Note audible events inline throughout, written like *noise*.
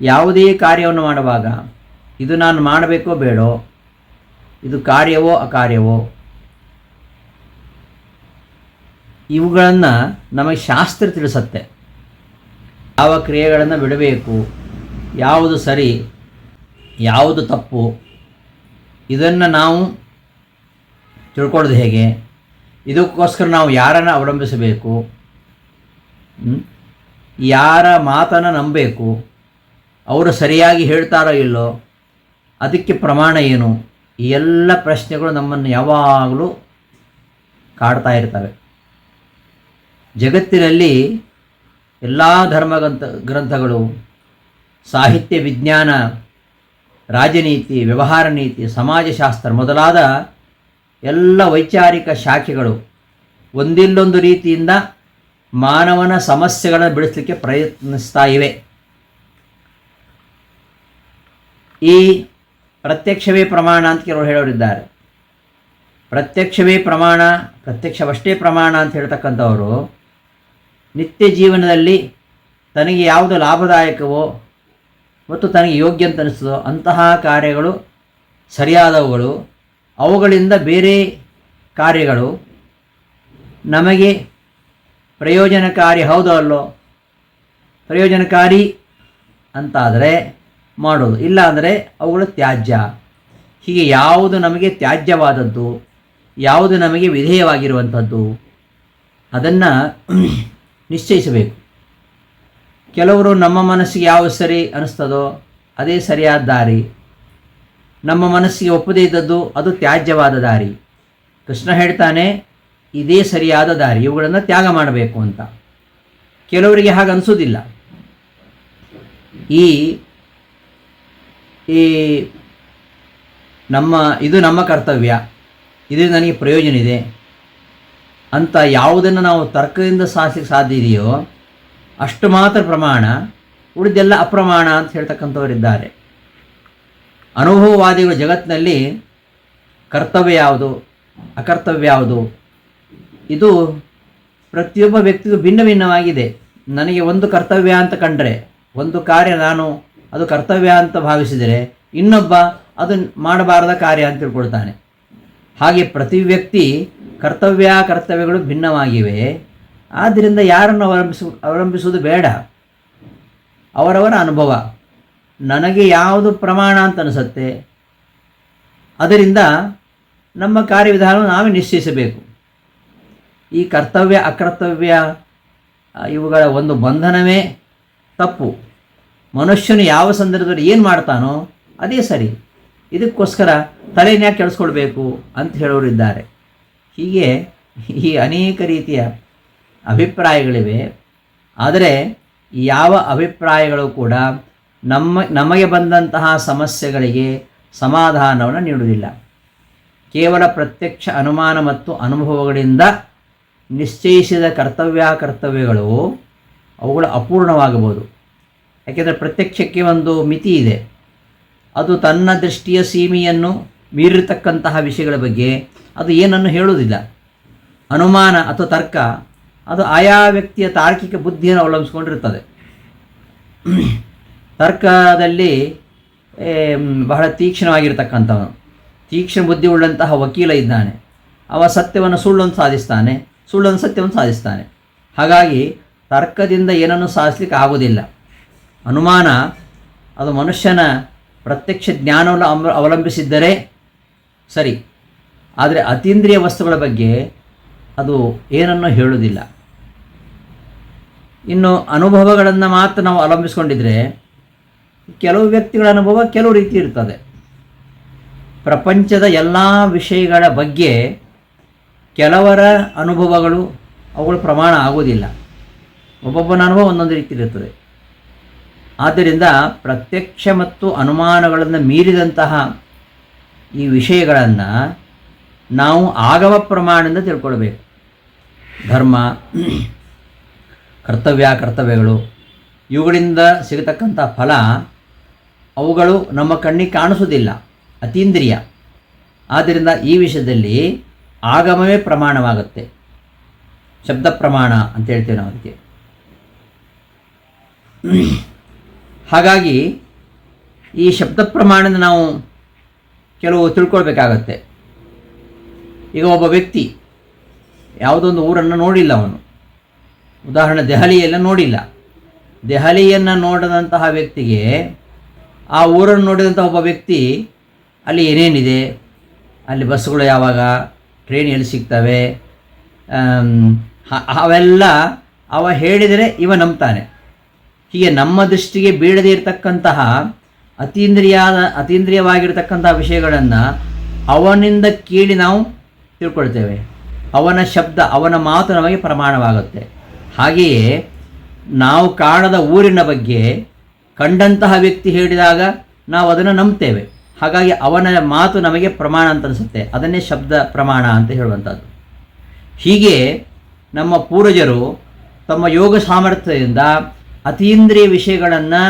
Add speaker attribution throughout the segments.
Speaker 1: ಯಾವುದೇ ಕಾರ್ಯವನ್ನು ಮಾಡುವಾಗ ಇದು ನಾನು ಮಾಡಬೇಕೋ ಬೇಡೋ, ಇದು ಕಾರ್ಯವೋ ಅಕಾರ್ಯವೋ, ಇವುಗಳನ್ನು ನಮಗೆ ಶಾಸ್ತ್ರ ತಿಳಿಸತ್ತೆ. ಯಾವ ಕ್ರಿಯೆಗಳನ್ನು ಬಿಡಬೇಕು, ಯಾವುದು ಸರಿ, ಯಾವುದು ತಪ್ಪು, ಇದನ್ನು ನಾವು ತಿಳ್ಕೊಳ್ಳೋದು ಹೇಗೆ, ಇದಕ್ಕೋಸ್ಕರ ನಾವು ಯಾರನ್ನು ಅವಲಂಬಿಸಬೇಕು ಯಾರ ಮಾತನ್ನು ನಂಬಬೇಕು ಅವರು ಸರಿಯಾಗಿ ಹೇಳ್ತಾರೋ ಇಲ್ಲೋ, ಅದಕ್ಕೆ ಪ್ರಮಾಣ ಏನು? ಈ ಎಲ್ಲ ಪ್ರಶ್ನೆಗಳು ನಮ್ಮನ್ನು ಯಾವಾಗಲೂ ಕಾಡ್ತಾ ಇರ್ತವೆ. ಜಗತ್ತಿನಲ್ಲಿ ಎಲ್ಲ ಧರ್ಮಗ್ರಂಥ, ಗ್ರಂಥಗಳು, ಸಾಹಿತ್ಯ, ವಿಜ್ಞಾನ, ರಾಜನೀತಿ, ವ್ಯವಹಾರ ನೀತಿ, ಸಮಾಜಶಾಸ್ತ್ರ ಮೊದಲಾದ ಎಲ್ಲ ವೈಚಾರಿಕ ಶಾಖೆಗಳು ಒಂದಿಲ್ಲೊಂದು ರೀತಿಯಿಂದ ಮಾನವನ ಸಮಸ್ಯೆಗಳನ್ನು ಬಿಡಿಸಲಿಕ್ಕೆ ಪ್ರಯತ್ನಿಸ್ತಾ ಇವೆ. ಈ ಪ್ರತ್ಯಕ್ಷವೇ ಪ್ರಮಾಣ ಅಂತ ಕೆಲವರು ಹೇಳೋರಿದ್ದಾರೆ. ಪ್ರತ್ಯಕ್ಷವೇ ಪ್ರಮಾಣ, ಪ್ರತ್ಯಕ್ಷವಷ್ಟೇ ಪ್ರಮಾಣ ಅಂತ ಹೇಳ್ತಕ್ಕಂಥವರು ನಿತ್ಯ ಜೀವನದಲ್ಲಿ ತನಗೆ ಯಾವುದು ಲಾಭದಾಯಕವೋ ಮತ್ತು ತನಗೆ ಯೋಗ್ಯ ಅಂತ ಅನಿಸ್ತದೋ ಅಂತಹ ಕಾರ್ಯಗಳು ಸರಿಯಾದವುಗಳು. ಅವುಗಳಿಂದ ಬೇರೆ ಕಾರ್ಯಗಳು ನಮಗೆ ಪ್ರಯೋಜನಕಾರಿ ಹೌದೋ ಅಲ್ಲೋ? ಪ್ರಯೋಜನಕಾರಿ ಅಂತಾದರೆ ಮಾಡೋದು. ಇಲ್ಲ ಅಂದರೆ ಅವುಗಳು ತ್ಯಾಜ್ಯ. ಹೀಗೆ ಯಾವುದು ನಮಗೆ ತ್ಯಾಜ್ಯವಾದದ್ದು, ಯಾವುದು ನಮಗೆ ವಿಧೇಯವಾಗಿರುವಂಥದ್ದು, ಅದನ್ನು *clears throat* ನಿಶ್ಚಯಿಸಬೇಕು. ಕೆಲವರು ನಮ್ಮ ಮನಸ್ಸಿಗೆ ಯಾವ ಸರಿ ಅನ್ನಿಸ್ತದೋ ಅದೇ ಸರಿಯಾದ ದಾರಿ. ನಮ್ಮ ಮನಸ್ಸಿಗೆ ಒಪ್ಪದೇ ಇದ್ದದ್ದು ಅದು ತ್ಯಾಜ್ಯವಾದ ದಾರಿ. ಕೃಷ್ಣ ಹೇಳ್ತಾನೆ, ಇದೇ ಸರಿಯಾದ ದಾರಿ, ಇವುಗಳನ್ನು ತ್ಯಾಗ ಮಾಡಬೇಕು ಅಂತ. ಕೆಲವರಿಗೆ ಹಾಗೆ ಅನಿಸೋದಿಲ್ಲ ಈ ಈ ನಮ್ಮ, ಇದು ನಮ್ಮ ಕರ್ತವ್ಯ. ಇದರಿಂದ ನನಗೆ ಪ್ರಯೋಜನ ಇದೆ. ಅಂತ ಯಾವುದನ್ನು ನಾವು ತರ್ಕದಿಂದ ಸಾಧಿಸಲಿಕ್ಕೆ ಸಾಧ್ಯ ಇದೆಯೋ, ಅಷ್ಟು ಮಾತ್ರ ಪ್ರಮಾಣ, ಉಳಿದೆಲ್ಲ ಅಪ್ರಮಾಣ ಅಂತ ಹೇಳ್ತಕ್ಕಂಥವರಿದ್ದಾರೆ ಅನುಭವವಾದಿಗಳು ಜಗತ್ತಿನಲ್ಲಿ ಕರ್ತವ್ಯ ಯಾವುದು, ಅಕರ್ತವ್ಯ ಯಾವುದು? ಇದು ಪ್ರತಿಯೊಬ್ಬ ವ್ಯಕ್ತಿಗೂ ಭಿನ್ನ ಭಿನ್ನವಾಗಿದೆ. ನನಗೆ ಒಂದು ಕರ್ತವ್ಯ ಅಂತ ಕಂಡ್ರೆ, ಒಂದು ಕಾರ್ಯ ನಾನು ಅದು ಕರ್ತವ್ಯ ಅಂತ ಭಾವಿಸಿದರೆ ಇನ್ನೊಬ್ಬ ಅದು ಮಾಡಬಾರದ ಕಾರ್ಯ ಅಂತ ತಿಳ್ಕೊಳ್ತಾನೆ. ಹಾಗೆ ಪ್ರತಿ ವ್ಯಕ್ತಿ ಕರ್ತವ್ಯ, ಕರ್ತವ್ಯಗಳು ಭಿನ್ನವಾಗಿವೆ. ಆದ್ದರಿಂದ ಯಾರನ್ನು ಅವಲಂಬಿಸು, ಅವಲಂಬಿಸುವುದು ಬೇಡ. ಅವರವರ ಅನುಭವ. ನನಗೆ ಯಾವುದು ಪ್ರಮಾಣ ಅಂತ ಅನಿಸುತ್ತೆ. ಅದರಿಂದ ನಮ್ಮ ಕಾರ್ಯವಿಧಾನವನ್ನು ನಾವೇ ನಿಶ್ಚಯಿಸಬೇಕು. ಈ ಕರ್ತವ್ಯ, ಅಕರ್ತವ್ಯ ಇವುಗಳ ಒಂದು ಬಂಧನವೇ ತಪ್ಪು. ಮನುಷ್ಯನು ಯಾವ ಸಂದರ್ಭದಲ್ಲಿ ಏನು ಮಾಡ್ತಾನೋ ಅದೇ ಸರಿ. ಇದಕ್ಕೋಸ್ಕರ ತಲೆನ ಕೆಡಿಸ್ಕೊಳ್ಬೇಕು ಅಂತ ಹೇಳೋರಿದ್ದಾರೆ ಹೀಗೆ ಈ ಅನೇಕ ರೀತಿಯ ಅಭಿಪ್ರಾಯಗಳಿವೆ. ಆದರೆ ಯಾವ ಅಭಿಪ್ರಾಯಗಳು ಕೂಡ ನಮ್ಮ, ನಮಗೆ ಬಂದಂತಹ ಸಮಸ್ಯೆಗಳಿಗೆ ಸಮಾಧಾನವನ್ನು ನೀಡುವುದಿಲ್ಲ. ಕೇವಲ ಪ್ರತ್ಯಕ್ಷ ಅನುಮಾನ ಮತ್ತು ಅನುಭವಗಳಿಂದ ನಿಶ್ಚಯಿಸಿದ ಕರ್ತವ್ಯ ಕರ್ತವ್ಯಗಳು ಅವುಗಳು ಅಪೂರ್ಣವಾಗಬಹುದು. ಯಾಕೆಂದರೆ ಪ್ರತ್ಯಕ್ಷಕ್ಕೆ ಒಂದು ಮಿತಿ ಇದೆ. ಅದು ತನ್ನ ದೃಷ್ಟಿಯ ಸೀಮೆಯನ್ನು ಮೀರಿರತಕ್ಕಂತಹ ವಿಷಯಗಳ ಬಗ್ಗೆ ಅದು ಏನನ್ನು ಹೇಳುವುದಿಲ್ಲ. ಅನುಮಾನ ಅಥವಾ ತರ್ಕ, ಅದು ಆಯಾ ವ್ಯಕ್ತಿಯ ತಾರ್ಕಿಕ ಬುದ್ಧಿಯನ್ನು ಅವಲಂಬಿಸ್ಕೊಂಡಿರ್ತದೆ ತರ್ಕದಲ್ಲಿ ಬಹಳ ತೀಕ್ಷ್ಣವಾಗಿರ್ತಕ್ಕಂಥವನು. ತೀಕ್ಷ್ಣ ಬುದ್ಧಿ ಉಳ್ಳಂತಹ ವಕೀಲ ಇದ್ದಾನೆ. ಅವ ಸತ್ಯವನ್ನು ಸುಳ್ಳನ್ನು ಸಾಧಿಸ್ತಾನೆ, ಸುಳ್ಳನ್ನು ಸತ್ಯವನ್ನು ಸಾಧಿಸ್ತಾನೆ. ಹಾಗಾಗಿ ತರ್ಕದಿಂದ ಏನನ್ನು ಸಾಧಿಸ್ಲಿಕ್ಕೆ ಆಗೋದಿಲ್ಲ ಅನುಮಾನ, ಅದು ಮನುಷ್ಯನ ಪ್ರತ್ಯಕ್ಷ ಜ್ಞಾನವನ್ನು ಅವ ಅವಲಂಬಿಸಿದ್ದರೆ ಸರಿ. ಆದರೆ ಅತೀಂದ್ರಿಯ ವಸ್ತುಗಳ ಬಗ್ಗೆ ಅದು ಏನನ್ನೂ ಹೇಳುವುದಿಲ್ಲ. ಇನ್ನು ಅನುಭವಗಳನ್ನು ಮಾತ್ರ ನಾವು ಅವಲಂಬಿಸ್ಕೊಂಡಿದ್ರೆ ಕೆಲವು ವ್ಯಕ್ತಿಗಳ ಅನುಭವ ಕೆಲವು ರೀತಿ ಇರ್ತದೆ. ಪ್ರಪಂಚದ ಎಲ್ಲ ವಿಷಯಗಳ ಬಗ್ಗೆ ಕೆಲವರ ಅನುಭವಗಳು ಅವುಗಳು ಪ್ರಮಾಣ ಆಗೋದಿಲ್ಲ ಒಬ್ಬೊಬ್ಬನ ಅನುಭವ ಒಂದೊಂದು ರೀತಿ ಇರುತ್ತದೆ ಆದ್ದರಿಂದ ಪ್ರತ್ಯಕ್ಷ ಮತ್ತು ಅನುಮಾನಗಳನ್ನು ಮೀರಿದಂತಹ ಈ ವಿಷಯಗಳನ್ನು ನಾವು ಆಗಮ ಪ್ರಮಾಣದಿಂದ ತಿಳ್ಕೊಳ್ಬೇಕು. ಧರ್ಮ, ಕರ್ತವ್ಯ, ಕರ್ತವ್ಯಗಳು, ಇವುಗಳಿಂದ ಸಿಗತಕ್ಕಂಥ ಫಲ ಅವುಗಳು ನಮ್ಮ ಕಣ್ಣಿಗೆ ಕಾಣಿಸೋದಿಲ್ಲ ಅತೀಂದ್ರಿಯ. ಆದ್ದರಿಂದ ಈ ವಿಷಯದಲ್ಲಿ ಆಗಮವೇ ಪ್ರಮಾಣವಾಗುತ್ತೆ. ಶಬ್ದ ಪ್ರಮಾಣ ಅಂತ ಹೇಳ್ತೇವೆ ನಾವು ಅದಕ್ಕೆ. ಹಾಗಾಗಿ ಈ ಶಬ್ದ ಪ್ರಮಾಣದ ನಾವು ಕೆಲವು ತಿಳ್ಕೊಳ್ಬೇಕಾಗತ್ತೆ. ಈಗ ಒಬ್ಬ ವ್ಯಕ್ತಿ ಯಾವುದೊಂದು ಊರನ್ನು ನೋಡಿಲ್ಲ ಅವನು. ಉದಾಹರಣೆ ದೆಹಲಿಯೆಲ್ಲ ನೋಡಿಲ್ಲ. ದೆಹಲಿಯನ್ನು ನೋಡದಂತಹ ವ್ಯಕ್ತಿಗೆ ಆ ಊರನ್ನು ನೋಡಿದಂಥ ಒಬ್ಬ ವ್ಯಕ್ತಿ ಅಲ್ಲಿ ಏನೇನಿದೆ? ಅಲ್ಲಿ ಬಸ್ಸುಗಳು ಯಾವಾಗ? ಟ್ರೈನ್ ಎಲ್ಲಿ ಸಿಗ್ತವೆ? ಅವೆಲ್ಲ ಅವ ಹೇಳಿದರೆ ಇವ ನಂಬ್ತಾನೆ. ಹೀಗೆ ನಮ್ಮ ದೃಷ್ಟಿಗೆ ಬೀಳದೇ ಇರತಕ್ಕಂತಹ ಅತೀಂದ್ರಿಯಾದ, ಅತೀಂದ್ರಿಯವಾಗಿರ್ತಕ್ಕಂತಹ ವಿಷಯಗಳನ್ನು ಅವನಿಂದ ಕೇಳಿ ನಾವು ತಿಳ್ಕೊಳ್ತೇವೆ. ಅವನ ಶಬ್ದ, ಅವನ ಮಾತು ನಮಗೆ ಪ್ರಮಾಣವಾಗುತ್ತೆ. ಹಾಗೆಯೇ ನಾವು ಕಾಣದ ಊರಿನ ಬಗ್ಗೆ ಕಂಡಂತಹ ವ್ಯಕ್ತಿ ಹೇಳಿದಾಗ ನಾವು ಅದನ್ನು ನಂಬ್ತೇವೆ. ಹಾಗಾಗಿ ಅವನ ಮಾತು ನಮಗೆ ಪ್ರಮಾಣ ಅಂತ ಅನಿಸುತ್ತೆ. ಅದನ್ನೇ ಶಬ್ದ ಪ್ರಮಾಣ ಅಂತ ಹೇಳುವಂಥದ್ದು ಹೀಗೆ ನಮ್ಮ ಪೂರ್ವಜರು ತಮ್ಮ ಯೋಗ ಸಾಮರ್ಥ್ಯದಿಂದ ಅತೀಂದ್ರಿಯ ವಿಷಯಗಳನ್ನು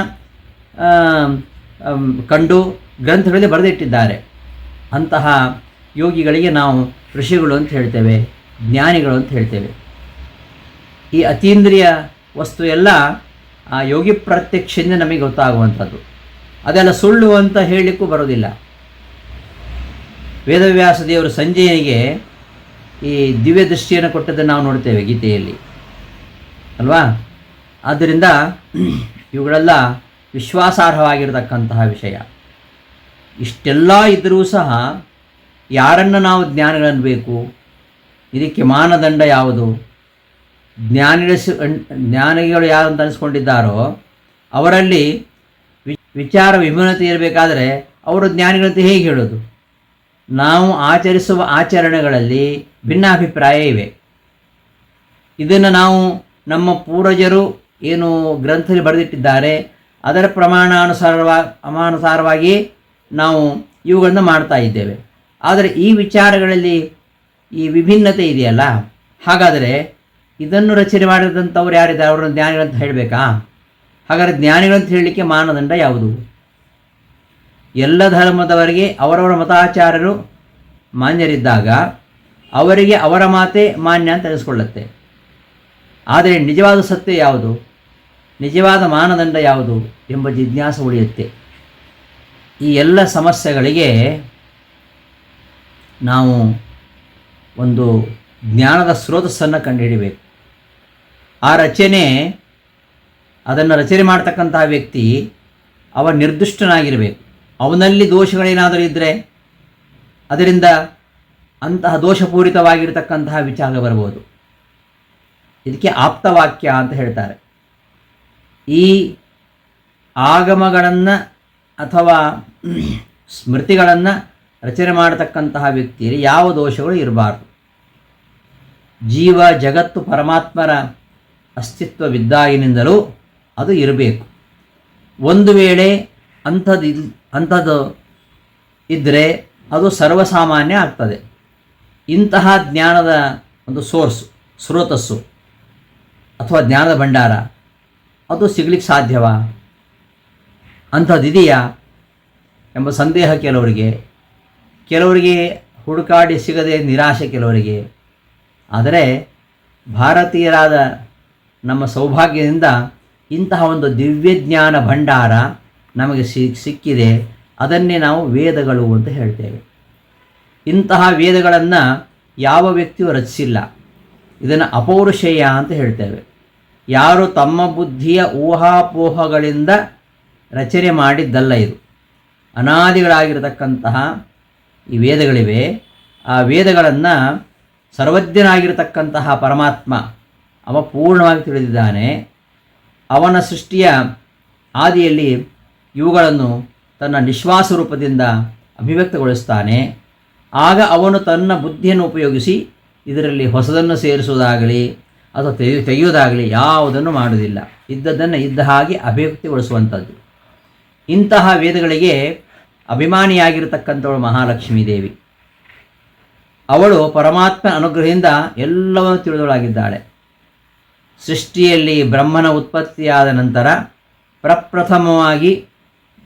Speaker 1: ಕಂಡು ಗ್ರಂಥಗಳಲ್ಲಿ ಬರೆದಿಟ್ಟಿದ್ದಾರೆ. ಅಂತಹ ಯೋಗಿಗಳಿಗೆ ನಾವು ಋಷಿಗಳು ಅಂತ ಹೇಳ್ತೇವೆ, ಜ್ಞಾನಿಗಳು ಅಂತ ಹೇಳ್ತೇವೆ. ಈ ಅತೀಂದ್ರಿಯ ವಸ್ತು ಎಲ್ಲ ಆ ಯೋಗಿ ಪ್ರತ್ಯಕ್ಷದಿಂದ ನಮಗೆ ಗೊತ್ತಾಗುವಂಥದ್ದು. ಅದೆಲ್ಲ ಸುಳ್ಳು ಅಂತ ಹೇಳಲಿಕ್ಕೂ ಬರೋದಿಲ್ಲ ವೇದವ್ಯಾಸ ದೇವರು ಸಂಜಯನಿಗೆ ಈ ದಿವ್ಯ ದೃಷ್ಟಿಯನ್ನು ಕೊಟ್ಟದ್ದನ್ನು ನಾವು ನೋಡ್ತೇವೆ ಗೀತೆಯಲ್ಲಿ. ಅಲ್ವಾ? ಆದ್ದರಿಂದ ಇವುಗಳೆಲ್ಲ ವಿಶ್ವಾಸಾರ್ಹವಾಗಿರತಕ್ಕಂತಹ ವಿಷಯ. ಇಷ್ಟೆಲ್ಲ ಇದ್ದರೂ ಸಹ ಯಾರನ್ನು ನಾವು ಜ್ಞಾನಿಗಳನ್ನಬೇಕು ಇದಕ್ಕೆ ಮಾನದಂಡ ಯಾವುದು? ಜ್ಞಾನಿಳಿಸಿ ಜ್ಞಾನಿಗಳು ಯಾರು ಅಂತ ಅನಿಸ್ಕೊಂಡಿದ್ದಾರೋ, ಅವರಲ್ಲಿ ವಿಚಾರ ವಿಭಿನ್ನತೆ ಇರಬೇಕಾದರೆ ಅವರು ಜ್ಞಾನಿಗಳಂತೆ ಹೇಗೆ ಹೇಳೋದು? ನಾವು ಆಚರಿಸುವ ಆಚರಣೆಗಳಲ್ಲಿ ಭಿನ್ನಾಭಿಪ್ರಾಯ ಇವೆ. ಇದನ್ನು ನಾವು ನಮ್ಮ ಪೂರ್ವಜರು ಏನು ಗ್ರಂಥದಲ್ಲಿ ಬರೆದಿಟ್ಟಿದ್ದಾರೆ, ಅದರ ಪ್ರಮಾಣಾನುಸಾರವಾಗಿ ಅಮಾನುಸಾರವಾಗಿ ನಾವು ಇವುಗಳನ್ನು ಮಾಡ್ತಾ ಇದ್ದೇವೆ. ಆದರೆ ಈ ವಿಚಾರಗಳಲ್ಲಿ ಈ ವಿಭಿನ್ನತೆ ಇದೆಯಲ್ಲ? ಹಾಗಾದರೆ ಇದನ್ನು ರಚನೆ ಮಾಡಿದಂಥವ್ರು ಯಾರಿದ್ದಾರೆ? ಅವರನ್ನು ಜ್ಞಾನಿಗಳಂತ ಹೇಳಬೇಕಾ? ಹಾಗಾದರೆ ಜ್ಞಾನಿಗಳಂತ ಹೇಳಲಿಕ್ಕೆ ಮಾನದಂಡ ಯಾವುದು? ಎಲ್ಲ ಧರ್ಮದವರಿಗೆ ಅವರವರ ಮತಾಚಾರ್ಯರು ಮಾನ್ಯರಿದ್ದಾಗ ಅವರಿಗೆ ಅವರ ಮಾತೆ ಮಾನ್ಯ ಅಂತ ಅನಿಸ್ಕೊಳ್ಳುತ್ತೆ ಆದರೆ ನಿಜವಾದ ಸತ್ಯ ಯಾವುದು? ನಿಜವಾದ ಮಾನದಂಡ ಯಾವುದು ಎಂಬ ಜಿಜ್ಞಾಸೆ ಉಳಿಯುತ್ತೆ. ಈ ಎಲ್ಲ ಸಮಸ್ಯೆಗಳಿಗೆ ನಾವು ಒಂದು ಜ್ಞಾನದ ಸ್ರೋತಸ್ಸನ್ನು ಕಂಡುಹಿಡಿಬೇಕು. ಆ ರಚನೆ, ಅದನ್ನು ರಚನೆ ಮಾಡ್ತಕ್ಕಂತಹ ವ್ಯಕ್ತಿ ಅವ ನಿರ್ದಿಷ್ಟನಾಗಿರಬೇಕು. ಅವನಲ್ಲಿ ದೋಷಗಳೇನಾದರೂ ಇದ್ದರೆ ಅದರಿಂದ ಅಂತಹ ದೋಷಪೂರಿತವಾಗಿರತಕ್ಕಂತಹ ವಿಚಾರ ಬರ್ಬೋದು ಇದಕ್ಕೆ ಆಪ್ತವಾಕ್ಯ ಅಂತ ಹೇಳ್ತಾರೆ. ಈ ಆಗಮಗಳನ್ನು ಅಥವಾ ಸ್ಮೃತಿಗಳನ್ನು ರಚನೆ ಮಾಡತಕ್ಕಂತಹ ವ್ಯಕ್ತಿಯಲ್ಲಿ ಯಾವ ದೋಷಗಳು ಇರಬಾರ್ದು. ಜೀವ ಜಗತ್ತು ಪರಮಾತ್ಮರ ಅಸ್ತಿತ್ವವಿದ್ದಾಗಿನಿಂದಲೂ ಅದು ಇರಬೇಕು. ಒಂದು ವೇಳೆ ಅಂಥದ್ದು ಇಲ್ ಅಂಥದ್ದು ಇದ್ದರೆ ಅದು ಸರ್ವಸಾಮಾನ್ಯ ಆಗ್ತದೆ. ಇಂತಹ ಜ್ಞಾನದ ಒಂದು ಸೋರ್ಸ್, ಸ್ರೋತಸ್ಸು. ಅಥವಾ ಜ್ಞಾನದ ಭಂಡಾರ, ಅದು ಸಿಗ್ಲಿಕ್ಕೆ ಸಾಧ್ಯವಾ? ಅಂಥದ್ದಿದೆಯಾ ಎಂಬ ಸಂದೇಹ ಕೆಲವರಿಗೆ. ಕೆಲವರಿಗೆ ಹುಡುಕಾಡಿ ಸಿಗದೆ ನಿರಾಶೆ ಕೆಲವರಿಗೆ. ಆದರೆ ಭಾರತೀಯರಾದ ನಮ್ಮ ಸೌಭಾಗ್ಯದಿಂದ ಇಂತಹ ಒಂದು ದಿವ್ಯಜ್ಞಾನ ಭಂಡಾರ ನಮಗೆ ಸಿಕ್ಕಿದೆ. ಅದನ್ನೇ ನಾವು ವೇದಗಳು ಅಂತ ಹೇಳ್ತೇವೆ. ಇಂತಹ ವೇದಗಳನ್ನು ಯಾವ ವ್ಯಕ್ತಿಯೂ ರಚಿಸಿಲ್ಲ. ಇದನ್ನು ಅಪೌರುಷೇಯ ಅಂತ ಹೇಳ್ತೇವೆ. ಯಾರು ತಮ್ಮ ಬುದ್ಧಿಯ ಊಹಾಪೋಹಗಳಿಂದ ರಚನೆ ಮಾಡಿದ್ದಲ್ಲ ಇದು. ಅನಾದಿಗಳಾಗಿರತಕ್ಕಂತಹ ಈ ವೇದಗಳಿವೆ. ಆ ವೇದಗಳನ್ನು ಸರ್ವಜ್ಞನಾಗಿರತಕ್ಕಂತಹ ಪರಮಾತ್ಮ ಅವ ಪೂರ್ಣವಾಗಿ ತಿಳಿದಿದ್ದಾನೆ. ಅವನ ಸೃಷ್ಟಿಯ ಆದಿಯಲ್ಲಿ ಇವುಗಳನ್ನು ತನ್ನ ನಿಶ್ವಾಸ ರೂಪದಿಂದ ಅಭಿವ್ಯಕ್ತಗೊಳಿಸ್ತಾನೆ. ಆಗ ಅವನು ತನ್ನ ಬುದ್ಧಿಯನ್ನು ಉಪಯೋಗಿಸಿ ಇದರಲ್ಲಿ ಹೊಸದನ್ನು ಸೇರಿಸುವುದಾಗಲಿ ಅಥವಾ ತೆಗೆಯು ತೆಗೆಯುವುದಾಗಲಿ ಯಾವುದನ್ನು ಮಾಡುವುದಿಲ್ಲ. ಇದ್ದದ್ದನ್ನು ಇದ್ದ ಹಾಗೆ ಅಭಿವ್ಯಕ್ತಿಗೊಳಿಸುವಂಥದ್ದು. ಇಂತಹ ವೇದಗಳಿಗೆ ಅಭಿಮಾನಿಯಾಗಿರತಕ್ಕಂಥವಳು ಮಹಾಲಕ್ಷ್ಮೀ ದೇವಿ. ಅವಳು ಪರಮಾತ್ಮ ಅನುಗ್ರಹದಿಂದ ಎಲ್ಲವನ್ನು ತಿಳಿದವಳಾಗಿದ್ದಾಳೆ. ಸೃಷ್ಟಿಯಲ್ಲಿ ಬ್ರಹ್ಮನ ಉತ್ಪತ್ತಿಯಾದ ನಂತರ ಪ್ರಪ್ರಥಮವಾಗಿ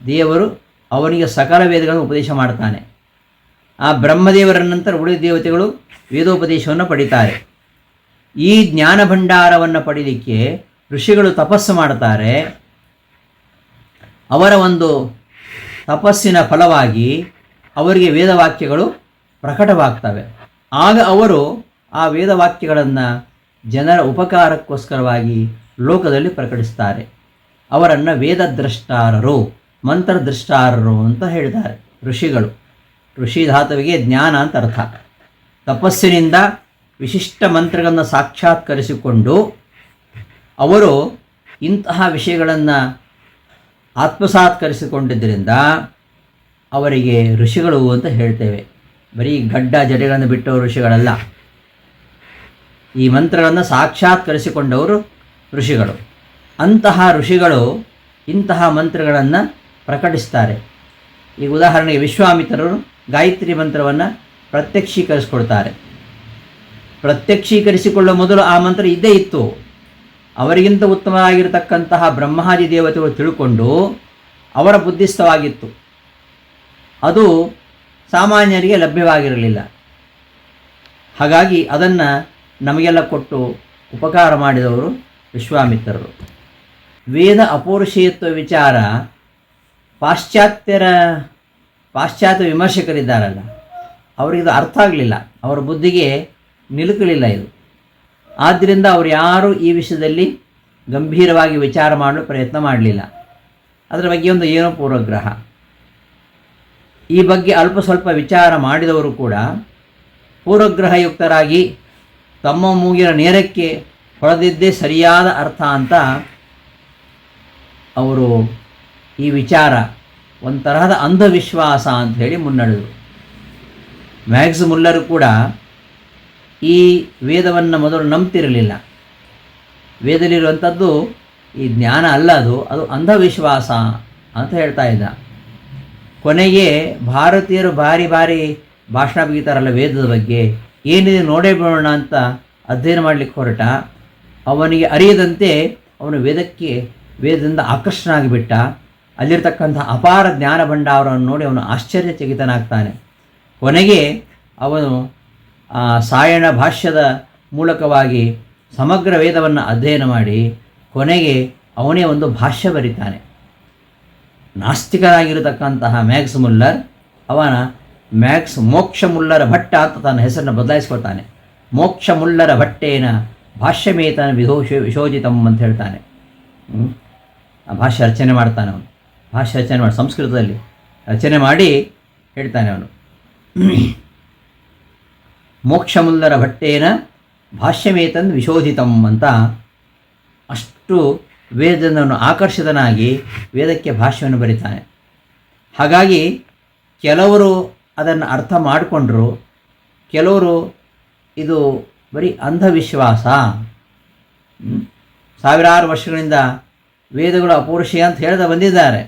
Speaker 1: ದೇವರು ಅವನಿಗೆ ಸಕಲ ವೇದಗಳನ್ನು ಉಪದೇಶ ಮಾಡ್ತಾನೆ ಆ ಬ್ರಹ್ಮದೇವರ ನಂತರ ಉಳಿದ ದೇವತೆಗಳು ವೇದೋಪದೇಶವನ್ನು ಪಡಿತಾರೆ. ಈ ಜ್ಞಾನ ಭಂಡಾರವನ್ನು ಪಡೀಲಿಕ್ಕೆ ಋಷಿಗಳು ತಪಸ್ಸು ಮಾಡ್ತಾರೆ. ಅವರ ಒಂದು ತಪಸ್ಸಿನ ಫಲವಾಗಿ ಅವರಿಗೆ ವೇದವಾಕ್ಯಗಳು ಪ್ರಕಟವಾಗ್ತವೆ. ಆಗ ಅವರು ಆ ವೇದವಾಕ್ಯಗಳನ್ನು ಜನರ ಉಪಕಾರಕ್ಕೋಸ್ಕರವಾಗಿ ಲೋಕದಲ್ಲಿ ಪ್ರಕಟಿಸ್ತಾರೆ. ಅವರನ್ನು ವೇದದ್ರಷ್ಟಾರರು ಮಂತ್ರದೃಷ್ಟಾರರು ಅಂತ ಹೇಳಿದ್ದಾರೆ ಋಷಿಗಳು. ಋಷಿ ಧಾತುವಿಗೆ ಜ್ಞಾನ ಅಂತ ಅರ್ಥ. ತಪಸ್ಸಿನಿಂದ ವಿಶಿಷ್ಟ ಮಂತ್ರಗಳನ್ನು ಸಾಕ್ಷಾತ್ಕರಿಸಿಕೊಂಡು ಅವರು ಇಂತಹ ವಿಷಯಗಳನ್ನು ಆತ್ಮಸಾತ್ಕರಿಸಿಕೊಂಡಿದ್ದರಿಂದ ಅವರಿಗೆ ಋಷಿಗಳು ಅಂತ ಹೇಳ್ತೇವೆ. ಬರೀ ಗಡ್ಡ ಜಡೆಗಳನ್ನು ಬಿಟ್ಟವ ಋಷಿಗಳಲ್ಲ. ಈ ಮಂತ್ರಗಳನ್ನು ಸಾಕ್ಷಾತ್ಕರಿಸಿಕೊಂಡವರು ಋಷಿಗಳು. ಅಂತಹ ಋಷಿಗಳು ಇಂತಹ ಮಂತ್ರಗಳನ್ನು ಪ್ರಕಟಿಸ್ತಾರೆ. ಈಗ ಉದಾಹರಣೆಗೆ ವಿಶ್ವಾಮಿತ್ರರು ಗಾಯತ್ರಿ ಮಂತ್ರವನ್ನು ಪ್ರತ್ಯಕ್ಷೀಕರಿಸಿಕೊಳ್ತಾರೆ ಪ್ರತ್ಯಕ್ಷೀಕರಿಸಿಕೊಳ್ಳುವ ಮೊದಲು ಆ ಮಂತ್ರ ಇದ್ದೇ ಇತ್ತು. ಅವರಿಗಿಂತ ಉತ್ತಮವಾಗಿರತಕ್ಕಂತಹ ಬ್ರಹ್ಮಾದಿ ದೇವತೆಗಳು ತಿಳ್ಕೊಂಡು ಅವರ ಬುದ್ಧಿಸ್ಥವಾಗಿತ್ತು. ಅದು ಸಾಮಾನ್ಯರಿಗೆ ಲಭ್ಯವಾಗಿರಲಿಲ್ಲ. ಹಾಗಾಗಿ ಅದನ್ನು ನಮಗೆಲ್ಲ ಕೊಟ್ಟು ಉಪಕಾರ ಮಾಡಿದವರು ವಿಶ್ವಾಮಿತ್ರರು. ವೇದ ಅಪೌರುಷೇಯತ್ವ ವಿಚಾರ ಪಾಶ್ಚಾತ್ಯರ ಪಾಶ್ಚಾತ್ಯ ವಿಮರ್ಶಕರಿದ್ದಾರಲ್ಲ ಅವರಿಗಿದು ಅರ್ಥ ಆಗಲಿಲ್ಲ. ಅವರ ಬುದ್ಧಿಗೆ ನಿಲುಕಲಿಲ್ಲ ಇದು. ಆದ್ದರಿಂದ ಅವರು ಯಾರೂ ಈ ವಿಷಯದಲ್ಲಿ ಗಂಭೀರವಾಗಿ ವಿಚಾರ ಮಾಡಲು ಪ್ರಯತ್ನ ಮಾಡಲಿಲ್ಲ. ಅದರ ಬಗ್ಗೆ ಒಂದು ಏನೋ ಪೂರ್ವಗ್ರಹ. ಈ ಬಗ್ಗೆ ಅಲ್ಪ ಸ್ವಲ್ಪ ವಿಚಾರ ಮಾಡಿದವರು ಕೂಡ ಪೂರ್ವಗ್ರಹಯುಕ್ತರಾಗಿ ತಮ್ಮ ಮೂಗಿನ ನೇರಕ್ಕೆ ಹೊಳೆದಿದ್ದೇ ಸರಿಯಾದ ಅರ್ಥ ಅಂತ ಅವರು ಈ ವಿಚಾರ ಒಂಥರಹದ ಅಂಧವಿಶ್ವಾಸ ಅಂತ ಹೇಳಿ ಮುನ್ನಡೆದರು. ಮ್ಯಾಕ್ಸ್ ಮುಲ್ಲರು ಕೂಡ ಈ ವೇದವನ್ನು ಮೊದಲು ನಂಬ್ತಿರಲಿಲ್ಲ. ವೇದದಲ್ಲಿರುವಂಥದ್ದು ಈ ಜ್ಞಾನ ಅಲ್ಲ ಅದು ಅದು ಅಂಧವಿಶ್ವಾಸ ಅಂತ ಹೇಳ್ತಾ ಇದ್ದ. ಕೊನೆಗೆ ಭಾರತೀಯರು ಭಾರಿ ಭಾರಿ ಭಾಷಣ ಬೀತಾರಲ್ಲ ವೇದದ ಬಗ್ಗೆ, ಏನಿದೆ ನೋಡೇ ಬಿಡೋಣ ಅಂತ ಅಧ್ಯಯನ ಮಾಡಲಿಕ್ಕೆ ಹೊರಟ. ಅವನಿಗೆ ಅರಿಯದಂತೆ ಅವನು ವೇದಕ್ಕೆ, ವೇದದಿಂದ ಆಕರ್ಷಣ ಆಗಿಬಿಟ್ಟ ಅಲ್ಲಿರ್ತಕ್ಕಂಥ ಅಪಾರ ಜ್ಞಾನ ಭಂಡಾರವನ್ನು ನೋಡಿ ಅವನು ಆಶ್ಚರ್ಯಚಕಿತನಾಗ್ತಾನೆ. ಕೊನೆಗೆ ಅವನು ಸಾಯಣ ಭಾಷ್ಯದ ಮೂಲಕವಾಗಿ ಸಮಗ್ರ ವೇದವನ್ನು ಅಧ್ಯಯನ ಮಾಡಿ ಕೊನೆಗೆ ಅವನೇ ಒಂದು ಭಾಷ್ಯ ಬರೀತಾನೆ. ನಾಸ್ತಿಕರಾಗಿರತಕ್ಕಂತಹ ಮ್ಯಾಕ್ಸ್ ಮುಲ್ಲರ್, ಅವನ ಮ್ಯಾಕ್ಸ್ ಮೋಕ್ಷ ಮುಲ್ಲರ ಭಟ್ಟ ಅಂತ ತನ್ನ ಹೆಸರನ್ನು ಬದಲಾಯಿಸ್ಕೊಳ್ತಾನೆ. ಮೋಕ್ಷ ಮುಲ್ಲರ ಭಟ್ಟೇನ ಭಾಷ್ಯಮೇತನ ವಿಧೋ ವಿಶೋಜಿತಂ ಅಂತ ಹೇಳ್ತಾನೆ. ಆ ಭಾಷ್ಯ ರಚನೆ ಮಾಡ್ತಾನೆ ಅವನು. ಭಾಷ್ಯ ರಚನೆ ಮಾಡಿ ಸಂಸ್ಕೃತದಲ್ಲಿ ರಚನೆ ಮಾಡಿ ಹೇಳ್ತಾನೆ ಅವನು. ಮೋಕ್ಷಮುಲ್ಲರ ಭಟ್ಟೇನ ಭಾಷ್ಯಮೇತನ್ ವಿಶೋಧಿತಂ ಅಂತ ಅಷ್ಟು ವೇದನನ್ನು ಆಕರ್ಷಿತನಾಗಿ ವೇದಕ್ಕೆ ಭಾಷ್ಯವನ್ನು ಬರೀತಾನೆ. ಹಾಗಾಗಿ ಕೆಲವರು ಅದನ್ನು ಅರ್ಥ ಮಾಡಿಕೊಂಡ್ರು, ಕೆಲವರು ಇದು ಬರೀ ಅಂಧವಿಶ್ವಾಸ. ಸಾವಿರಾರು ವರ್ಷಗಳಿಂದ ವೇದಗಳು ಅಪೌರುಷೀಯ ಅಂತ ಹೇಳ್ತಾ ಬಂದಿದ್ದಾರೆ.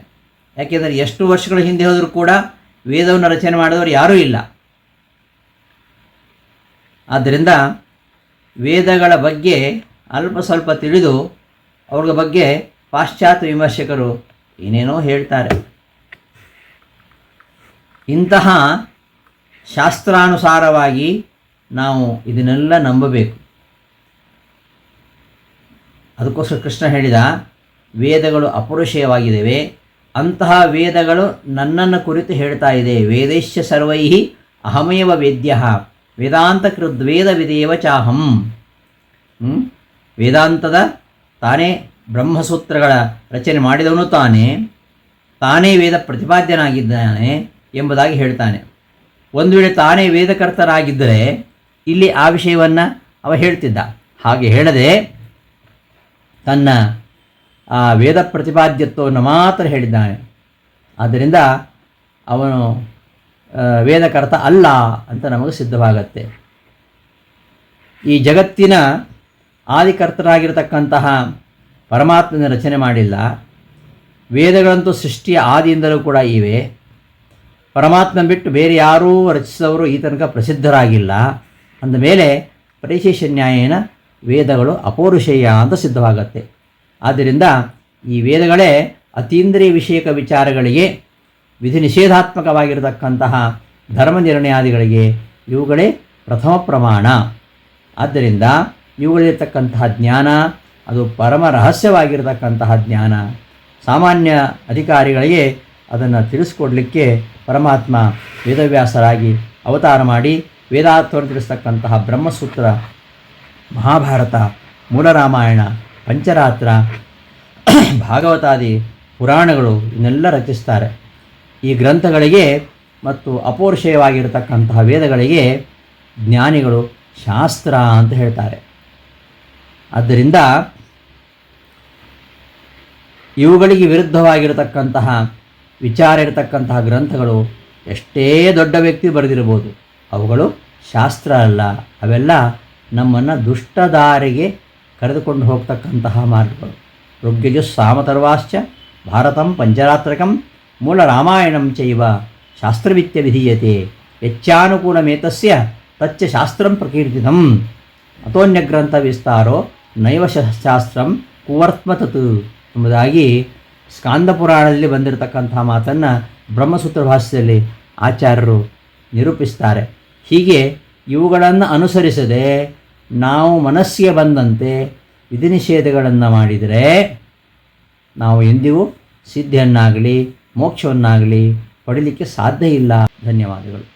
Speaker 1: ಯಾಕೆಂದರೆ ಎಷ್ಟು ವರ್ಷಗಳ ಹಿಂದೆ ಹೋದರೂ ಕೂಡ ವೇದವನ್ನು ರಚನೆ ಮಾಡಿದವರು ಯಾರೂ ಇಲ್ಲ. ಆದ್ದರಿಂದ ವೇದಗಳ ಬಗ್ಗೆ ಅಲ್ಪ ಸ್ವಲ್ಪ ತಿಳಿದು ಅವ್ರ ಬಗ್ಗೆ ಪಾಶ್ಚಾತ್ಯ ವಿಮರ್ಶಕರು ಏನೇನೋ ಹೇಳ್ತಾರೆ. ಇಂತಹ ಶಾಸ್ತ್ರಾನುಸಾರವಾಗಿ ನಾವು ಇದನ್ನೆಲ್ಲ ನಂಬಬೇಕು. ಅದಕ್ಕೋಸ್ಕರ ಕೃಷ್ಣ ಹೇಳಿದ, ವೇದಗಳು ಅಪುರುಷೇಯವಾಗಿದ್ದಾವೆ, ಅಂತಹ ವೇದಗಳು ನನ್ನನ್ನು ಕುರಿತು ಹೇಳ್ತಾ ಇದೆ. ವೇದೈಶ್ಚ ಸರ್ವೈ ಅಹಮೇವ ವೇದ್ಯ. ವೇದಾಂತ ಕೃದ್ವೇದ ವಿದೇವ ಚಾಹಂ ವೇದಾಂತದ ತಾನೇ ಬ್ರಹ್ಮಸೂತ್ರಗಳ ರಚನೆ ಮಾಡಿದವನು ತಾನೇ ತಾನೇ ವೇದ ಪ್ರತಿಪಾದ್ಯನಾಗಿದ್ದಾನೆ ಎಂಬುದಾಗಿ ಹೇಳ್ತಾನೆ. ಒಂದು ವೇಳೆ ತಾನೇ ವೇದಕರ್ತರಾಗಿದ್ದರೆ ಇಲ್ಲಿ ಆ ವಿಷಯವನ್ನು ಅವ ಹೇಳ್ತಿದ್ದ. ಹಾಗೆ ಹೇಳದೆ ತನ್ನ ಆ ವೇದ ಪ್ರತಿಪಾದ್ಯತ್ವವನ್ನು ಮಾತ್ರ ಹೇಳಿದ್ದಾನೆ. ಆದ್ದರಿಂದ ಅವನು ವೇದಕರ್ತ ಅಲ್ಲ ಅಂತ ನಮಗೆ ಸಿದ್ಧವಾಗತ್ತೆ. ಈ ಜಗತ್ತಿನ ಆದಿಕರ್ತರಾಗಿರತಕ್ಕಂತಹ ಪರಮಾತ್ಮನ ರಚನೆ ಮಾಡಿಲ್ಲ. ವೇದಗಳಂತೂ ಸೃಷ್ಟಿಯ ಆದಿಯಿಂದಲೂ ಕೂಡ ಇವೆ. ಪರಮಾತ್ಮ ಬಿಟ್ಟು ಬೇರೆ ಯಾರೂ ರಚಿಸಿದವರು ಈ ತನಕ ಪ್ರಸಿದ್ಧರಾಗಿಲ್ಲ. ಅಂದಮೇಲೆ ಪರಿಶೇಷ ನ್ಯಾಯನ ವೇದಗಳು ಅಪೌರುಷೇಯ ಅಂತ ಸಿದ್ಧವಾಗತ್ತೆ. ಆದ್ದರಿಂದ ಈ ವೇದಗಳೇ ಅತೀಂದ್ರಿಯ ವಿಷಯಕ ವಿಚಾರಗಳಿಗೆ ವಿಧಿ ನಿಷೇಧಾತ್ಮಕವಾಗಿರತಕ್ಕಂತಹ ಧರ್ಮ ನಿರ್ಣಯಾದಿಗಳಿಗೆ ಇವುಗಳೇ ಪ್ರಥಮ ಪ್ರಮಾಣ. ಆದ್ದರಿಂದ ಇವುಗಳಿರ್ತಕ್ಕಂತಹ ಜ್ಞಾನ, ಅದು ಪರಮ ರಹಸ್ಯವಾಗಿರತಕ್ಕಂತಹ ಜ್ಞಾನ. ಸಾಮಾನ್ಯ ಅಧಿಕಾರಿಗಳಿಗೆ ಅದನ್ನು ತಿಳಿಸ್ಕೊಡಲಿಕ್ಕೆ ಪರಮಾತ್ಮ ವೇದವ್ಯಾಸರಾಗಿ ಅವತಾರ ಮಾಡಿ ವೇದಾರ್ಥವನ್ನು ತಿಳಿಸ್ತಕ್ಕಂತಹ ಬ್ರಹ್ಮಸೂತ್ರ, ಮಹಾಭಾರತ, ಮೂಲರಾಮಾಯಣ, ಪಂಚರಾತ್ರ, ಭಾಗವತಾದಿ ಪುರಾಣಗಳು ಇನ್ನೆಲ್ಲ ರಚಿಸ್ತಾರೆ. ಈ ಗ್ರಂಥಗಳಿಗೆ ಮತ್ತು ಅಪೌರುಷೇಯವಾಗಿರತಕ್ಕಂತಹ ವೇದಗಳಿಗೆ ಜ್ಞಾನಿಗಳು ಶಾಸ್ತ್ರ ಅಂತ ಹೇಳ್ತಾರೆ. ಆದ್ದರಿಂದ ಇವುಗಳಿಗೆ ವಿರುದ್ಧವಾಗಿರತಕ್ಕಂತಹ, ವಿಚಾರ ಇರತಕ್ಕಂತಹ ಗ್ರಂಥಗಳು ಎಷ್ಟೇ ದೊಡ್ಡ ವ್ಯಕ್ತಿ ಬರೆದಿರ್ಬೋದು ಅವುಗಳು ಶಾಸ್ತ್ರ ಅಲ್ಲ. ಅವೆಲ್ಲ ನಮ್ಮನ್ನು ದುಷ್ಟದಾರಿಗೆ ಕರೆದುಕೊಂಡು ಹೋಗ್ತಕ್ಕಂತಹ ಮಾರ್ಗಗಳು. ಋಗ್ಯಜು ಸಾಮತರ್ವಾಶ್ಚ ಭಾರತಂ ಪಂಚರಾತ್ರಕಂ ಮೂಲ ರಾಮಾಯಣಂ ಚೈವ ಶಾಸ್ತ್ರವಿತ್ಯ ವಿಧೀಯತೆ ಹೆಚ್ಚಾನುಕೂಲಮೇತಸ್ಯ ತಚ್ಚ ಶಾಸ್ತ್ರಂ ಪ್ರಕೀರ್ತಿತಂ ಅತೋನ್ಯಗ್ರಂಥ ವಿಸ್ತಾರೋ ನೈವ ಶಾಸ್ತ್ರಂ ಕುವರ್ತ್ಮತತ್ ಎಂಬುದಾಗಿ ಸ್ಕಾಂದ ಪುರಾಣದಲ್ಲಿ ಮಾತನ್ನು ಬ್ರಹ್ಮಸೂತ್ರ ಭಾಷೆಯಲ್ಲಿ ಆಚಾರ್ಯರು ನಿರೂಪಿಸ್ತಾರೆ. ಹೀಗೆ ಇವುಗಳನ್ನು ಅನುಸರಿಸದೆ ನಾವು ಮನಸ್ಸಿಗೆ ಬಂದಂತೆ ವಿಧಿ ನಿಷೇಧಗಳನ್ನು ಮಾಡಿದರೆ ನಾವು ಎಂದಿಗೂ ಸಿದ್ಧಿಯನ್ನಾಗಲಿ ಮೋಕ್ಷವನ್ನಾಗಲಿ ಪಡೀಲಿಕ್ಕೆ ಸಾಧ್ಯ ಇಲ್ಲ. ಧನ್ಯವಾದಗಳು.